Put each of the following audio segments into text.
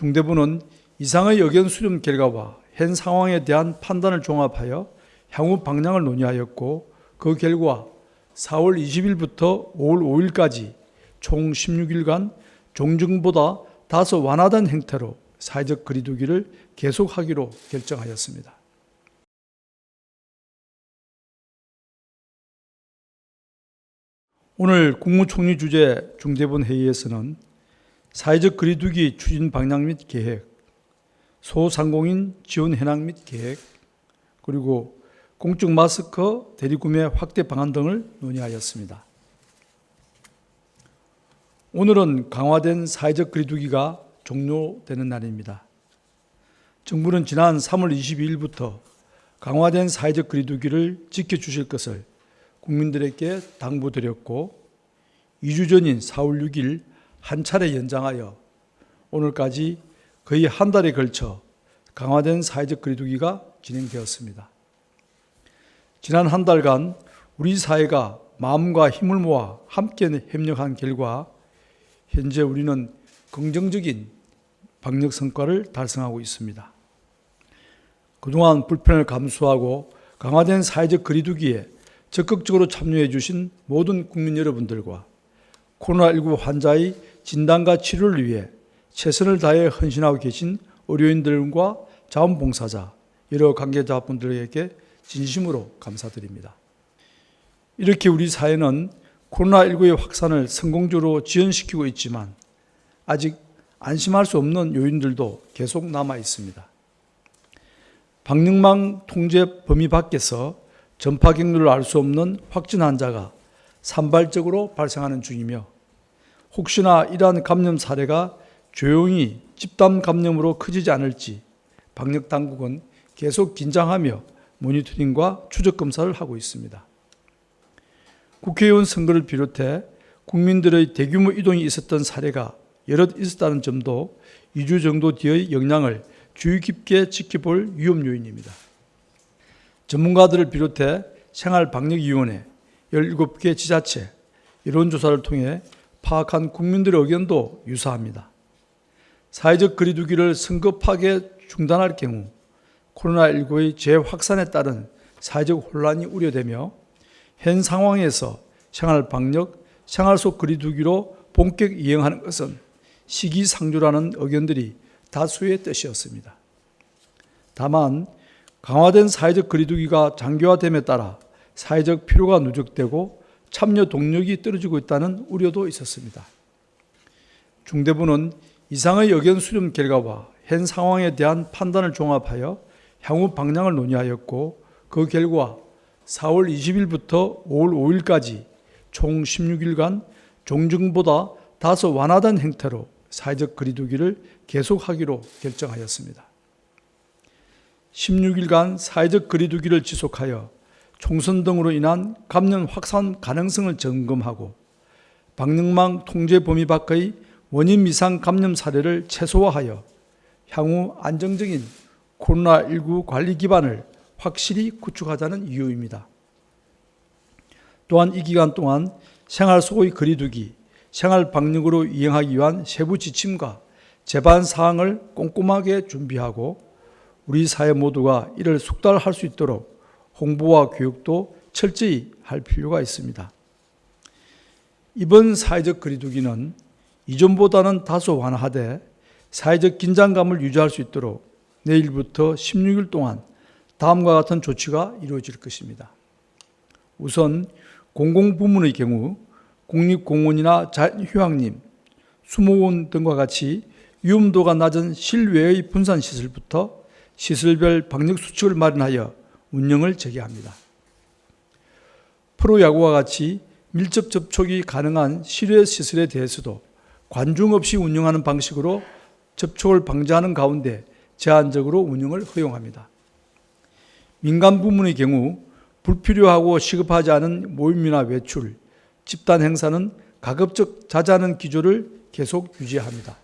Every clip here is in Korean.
중대부는 이상의 의견 수렴 결과와 현 상황에 대한 판단을 종합하여 향후 방향을 논의하였고 그 결과 4월 20일부터 5월 5일까지 총 16일간 종증보다 다소 완화된 형태로 사회적 거리두기를 계속하기로 결정하였습니다. 오늘 국무총리 주재 중대본 회의에서는 사회적 거리두기 추진 방향 및 계획, 소상공인 지원 현황 및 계획, 그리고 공적 마스크 대리구매 확대 방안 등을 논의하였습니다. 오늘은 강화된 사회적 거리두기가 종료되는 날입니다. 정부는 지난 3월 22일부터 강화된 사회적 거리두기를 지켜주실 것을 국민들에게 당부드렸고 2주 전인 4월 6일 한 차례 연장하여 오늘까지 거의 한 달에 걸쳐 강화된 사회적 거리두기가 진행되었습니다. 지난 한 달간 우리 사회가 마음과 힘을 모아 함께 협력한 결과 현재 우리는 긍정적인 방역 성과를 달성하고 있습니다. 그동안 불편을 감수하고 강화된 사회적 거리두기에 적극적으로 참여해 주신 모든 국민 여러분들과 코로나19 환자의 진단과 치료를 위해 최선을 다해 헌신하고 계신 의료인들과 자원봉사자, 여러 관계자분들에게 진심으로 감사드립니다. 이렇게 우리 사회는 코로나19의 확산을 성공적으로 지연시키고 있지만 아직 안심할 수 없는 요인들도 계속 남아 있습니다. 방역망 통제 범위 밖에서 전파 경로를 알 수 없는 확진 환자가 산발적으로 발생하는 중이며 혹시나 이러한 감염 사례가 조용히 집단 감염으로 커지지 않을지 방역 당국은 계속 긴장하며 모니터링과 추적 검사를 하고 있습니다. 국회의원 선거를 비롯해 국민들의 대규모 이동이 있었던 사례가 여럿 있었다는 점도 2주 정도 뒤의 영향을 주의 깊게 지켜볼 위험 요인입니다. 전문가들을 비롯해 생활방역위원회, 17개 지자체, 이론조사를 통해 파악한 국민들의 의견도 유사합니다. 사회적 거리두기를 성급하게 중단할 경우 코로나19의 재확산에 따른 사회적 혼란이 우려되며 현 상황에서 생활 방역, 생활 속 거리두기로 본격 이행하는 것은 시기상조라는 의견들이 다수의 뜻이었습니다. 다만 강화된 사회적 거리두기가 장기화됨에 따라 사회적 피로가 누적되고 참여 동력이 떨어지고 있다는 우려도 있었습니다. 중대부는 이상의 의견 수렴 결과와 현 상황에 대한 판단을 종합하여 향후 방향을 논의하였고 그 결과 4월 20일부터 5월 5일까지 총 16일간 종증보다 다소 완화된 형태로 사회적 거리두기를 계속하기로 결정하였습니다. 16일간 사회적 거리두기를 지속하여 총선 등으로 인한 감염 확산 가능성을 점검하고 방역망 통제 범위 밖의 원인 미상 감염 사례를 최소화하여 향후 안정적인 코로나19 관리 기반을 확실히 구축하자는 이유입니다. 또한 이 기간 동안 생활 속의 거리두기, 생활 방역으로 이행하기 위한 세부 지침과 제반 사항을 꼼꼼하게 준비하고 우리 사회 모두가 이를 숙달할 수 있도록 홍보와 교육도 철저히 할 필요가 있습니다. 이번 사회적 거리두기는 이전보다는 다소 완화하되 사회적 긴장감을 유지할 수 있도록 내일부터 16일 동안 다음과 같은 조치가 이루어질 것입니다. 우선 공공부문의 경우 국립공원이나 자연휴양림, 수목원 등과 같이 위험도가 낮은 실외의 분산시설부터 시설별 방역수칙을 마련하여 운영을 재개합니다. 프로야구와 같이 밀접 접촉이 가능한 실외 시설에 대해서도 관중 없이 운영하는 방식으로 접촉을 방지하는 가운데 제한적으로 운영을 허용합니다. 민간 부문의 경우 불필요하고 시급하지 않은 모임이나 외출, 집단 행사는 가급적 자제하는 기조를 계속 유지합니다.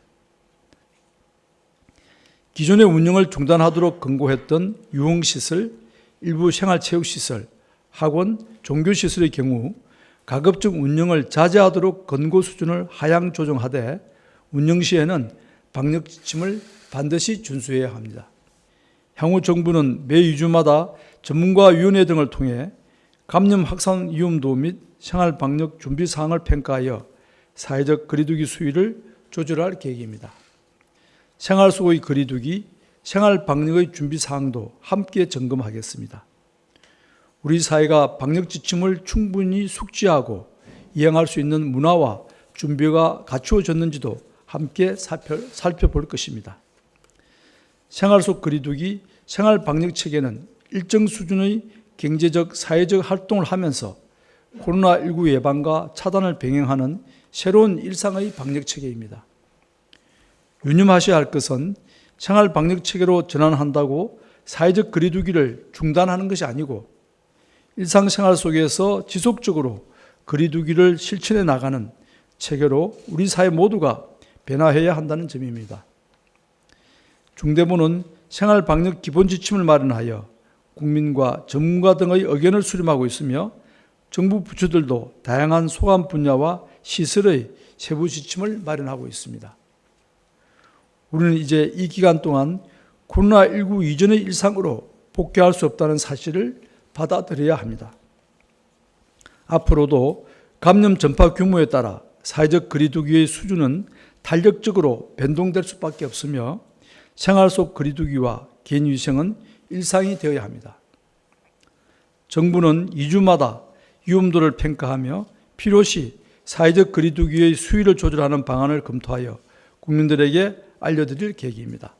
기존의 운영을 중단하도록 권고했던 유흥시설, 일부 생활체육시설, 학원, 종교시설의 경우 가급적 운영을 자제하도록 권고 수준을 하향 조정하되 운영 시에는 방역 지침을 반드시 준수해야 합니다. 향후 정부는 매 2주마다 전문가위원회 등을 통해 감염 확산 위험도 및 생활 방역 준비 사항을 평가하여 사회적 거리두기 수위를 조절할 계획입니다. 생활 속의 거리두기, 생활 방역의 준비 사항도 함께 점검하겠습니다. 우리 사회가 방역 지침을 충분히 숙지하고 이행할 수 있는 문화와 준비가 갖추어졌는지도 함께 살펴, 살펴볼 것입니다. 생활 속 거리두기, 생활 방역 체계는 일정 수준의 경제적, 사회적 활동을 하면서 코로나19 예방과 차단을 병행하는 새로운 일상의 방역 체계입니다. 유념하셔야 할 것은 생활 방역 체계로 전환한다고 사회적 거리두기를 중단하는 것이 아니고 일상생활 속에서 지속적으로 거리두기를 실천해 나가는 체계로 우리 사회 모두가 변화해야 한다는 점입니다. 중대본은 생활 방역 기본 지침을 마련하여 국민과 전문가 등의 의견을 수렴하고 있으며 정부 부처들도 다양한 소관 분야와 시설의 세부 지침을 마련하고 있습니다. 우리는 이제 이 기간 동안 코로나19 이전의 일상으로 복귀할 수 없다는 사실을 받아들여야 합니다. 앞으로도 감염 전파 규모에 따라 사회적 거리두기의 수준은 탄력적으로 변동될 수밖에 없으며 생활 속 거리두기와 개인 위생은 일상이 되어야 합니다. 정부는 2주마다 위험도를 평가하며 필요시 사회적 거리두기의 수위를 조절하는 방안을 검토하여 국민들에게 알려드릴 계획입니다.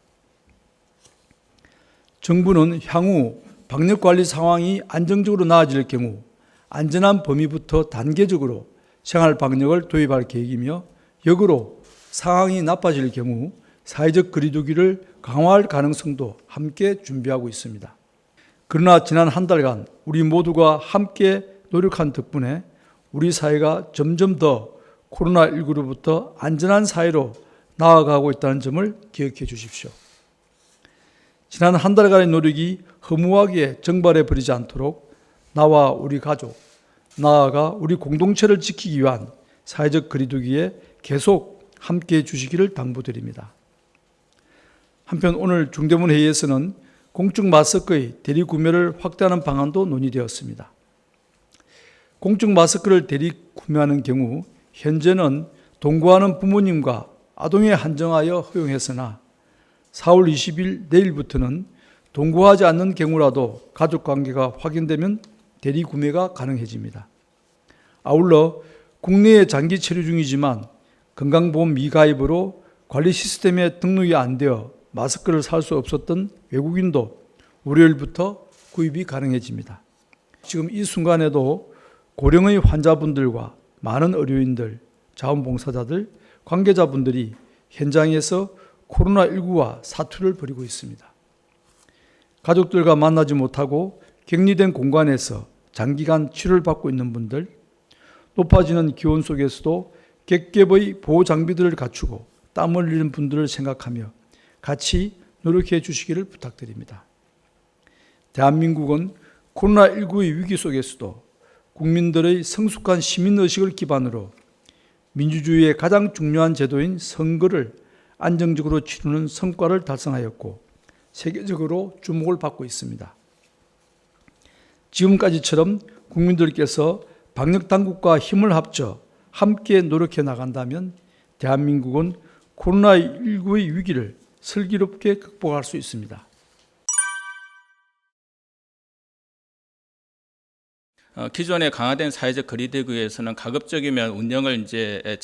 정부는 향후 방역 관리 상황이 안정적으로 나아질 경우 안전한 범위부터 단계적으로 생활 방역을 도입할 계획이며 역으로 상황이 나빠질 경우 사회적 거리두기를 강화할 가능성도 함께 준비하고 있습니다. 그러나 지난 한 달간 우리 모두가 함께 노력한 덕분에 우리 사회가 점점 더 코로나19로부터 안전한 사회로 나아가고 있다는 점을 기억해 주십시오. 지난 한 달간의 노력이 허무하게 정발해 버리지 않도록 나와 우리 가족, 나아가 우리 공동체를 지키기 위한 사회적 거리두기에 계속 함께 해 주시기를 당부드립니다. 한편 오늘 중대본 회의에서는 공중 마스크의 대리 구매를 확대하는 방안도 논의되었습니다. 공중 마스크를 대리 구매하는 경우 현재는 동거하는 부모님과 아동에 한정하여 허용했으나 4월 20일 내일부터는 동거하지 않는 경우라도 가족 관계가 확인되면 대리 구매가 가능해집니다. 아울러 국내에 장기 체류 중이지만 건강보험 미가입으로 관리 시스템에 등록이 안 되어 마스크를 살 수 없었던 외국인도 월요일부터 구입이 가능해집니다. 지금 이 순간에도 고령의 환자분들과 많은 의료인들, 자원봉사자들, 관계자분들이 현장에서 코로나19와 사투를 벌이고 있습니다. 가족들과 만나지 못하고 격리된 공간에서 장기간 치료를 받고 있는 분들, 높아지는 기온 속에서도 객ገብ의 보호 장비들을 갖추고 땀 흘리는 분들을 생각하며 같이 노력해 주시기를 부탁드립니다. 대한민국은 코로나19의 위기 속에서도 국민들의 성숙한 시민의식을 기반으로 민주주의의 가장 중요한 제도인 선거를 안정적으로 치르는 성과를 달성하였고 세계적으로 주목을 받고 있습니다. 지금까지처럼 국민들께서 방역 당국과 힘을 합쳐 함께 노력해 나간다면 대한민국은 코로나19의 위기를 슬기롭게 극복할 수 있습니다. 기존에 강화된 사회적 거리두기에서는 가급적이면 운영을 이제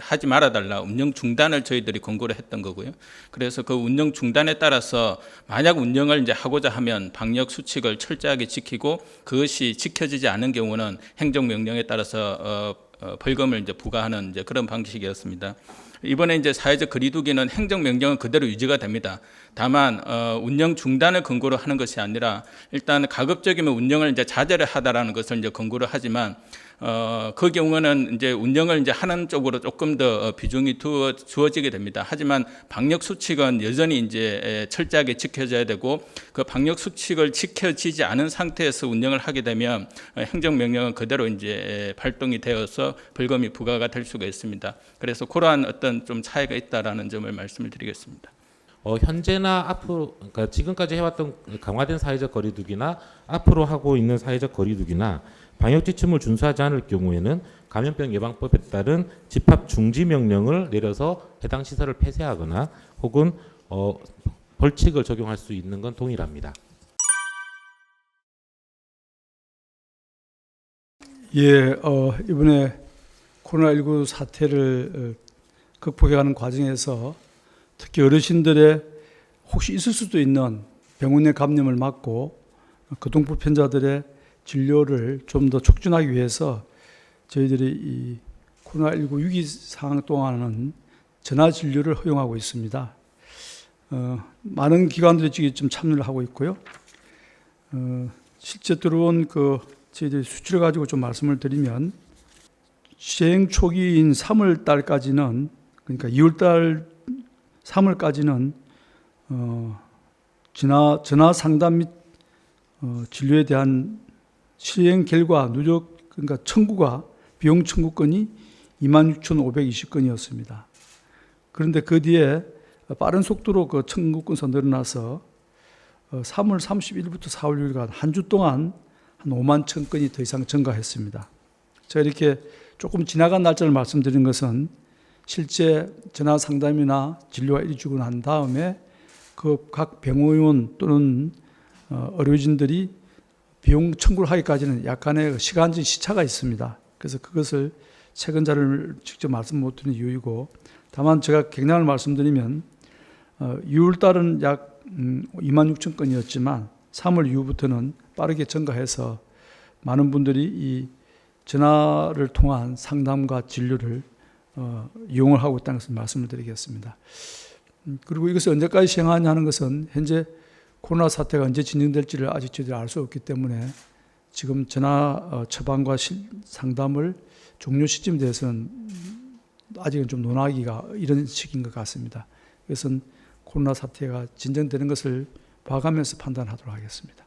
하지 말아달라 운영 중단을 저희들이 권고를 했던 거고요. 그래서 그 운영 중단에 따라서 만약 운영을 이제 하고자 하면 방역 수칙을 철저하게 지키고 그것이 지켜지지 않은 경우는 행정 명령에 따라서 어, 어, 벌금을 이제 부과하는 이제 그런 방식이었습니다. 이번에 이제 사회적 거리두기는 행정 명령은 그대로 유지가 됩니다. 다만 어, 운영 중단을 근거로 하는 것이 아니라 일단 가급적이면 운영을 이제 자제를 하다라는 것을 이제 근거로 하지만 어, 그 경우는 이제 운영을 이제 하는 쪽으로 조금 더 비중이 두어, 주어지게 됩니다. 하지만 방역 수칙은 여전히 이제 에, 철저하게 지켜져야 되고 그 방역 수칙을 지켜지지 않은 상태에서 운영을 하게 되면 어, 행정 명령은 그대로 이제 에, 발동이 되어서 벌금이 부과가 될 수가 있습니다. 그래서 그러한 어떤 좀 차이가 있다라는 점을 말씀을 드리겠습니다. 어, 현재나 앞으로 그러니까 지금까지 해왔던 강화된 사회적 거리두기나 앞으로 하고 있는 사회적 거리두기나 방역 지침을 준수하지 않을 경우에는 감염병 예방법에 따른 집합 중지 명령을 내려서 해당 시설을 폐쇄하거나 혹은 어, 벌칙을 적용할 수 있는 건 동일합니다. 예, 어, 이번에 코로나19 사태를 어, 극복해가는 과정에서 특히 어르신들의 혹시 있을 수도 있는 병원의 감염을 막고 거동불편자들의 진료를 좀 더 촉진하기 위해서 저희들이 이 코로나19 위기 상황 동안은 전화 진료를 허용하고 있습니다. 어, 많은 기관들이 지금 좀 참여를 하고 있고요. 어, 실제 들어온 그 저희들이 수치를 가지고 좀 말씀을 드리면 시행 초기인 3월 달까지는 그러니까 2월 달 3월까지는 어, 전화 전화 상담 및 어, 진료에 대한 시행 결과 누적 그러니까 청구가 비용 청구 건이 26,520건이었습니다. 그런데 그 뒤에 빠른 속도로 그 청구 건수 늘어나서 어, 3월 31일부터 4월 6일간 한 주 동안 한 5만 천 건이 더 이상 증가했습니다. 제가 이렇게 조금 지나간 날짜를 말씀드린 것은 실제 전화 상담이나 진료가 이루어지고 난 다음에 그 각 병원 또는 어, 의료진들이 비용 청구를 하기까지는 약간의 그 시간적 시차가 있습니다. 그래서 그것을 자료를 직접 말씀 못 드리는 이유이고 다만 제가 경량을 말씀드리면 어, 6월 달은 약 음, 2만 6천 건이었지만 3월 이후부터는 빠르게 증가해서 많은 분들이 이 전화를 통한 상담과 진료를 어, 이용을 하고 있다는 것을 말씀을 드리겠습니다. 음, 그리고 이것을 언제까지 시행하냐 하는 것은 현재 코로나 사태가 언제 진행될지를 아직 저희들이 알 수 없기 때문에 지금 전화 어, 처방과 실- 상담을 종료 시점에 대해서는 아직은 좀 논하기가 이런 시기인 것 같습니다. 그것은 코로나 사태가 진정되는 것을 봐가면서 판단하도록 하겠습니다.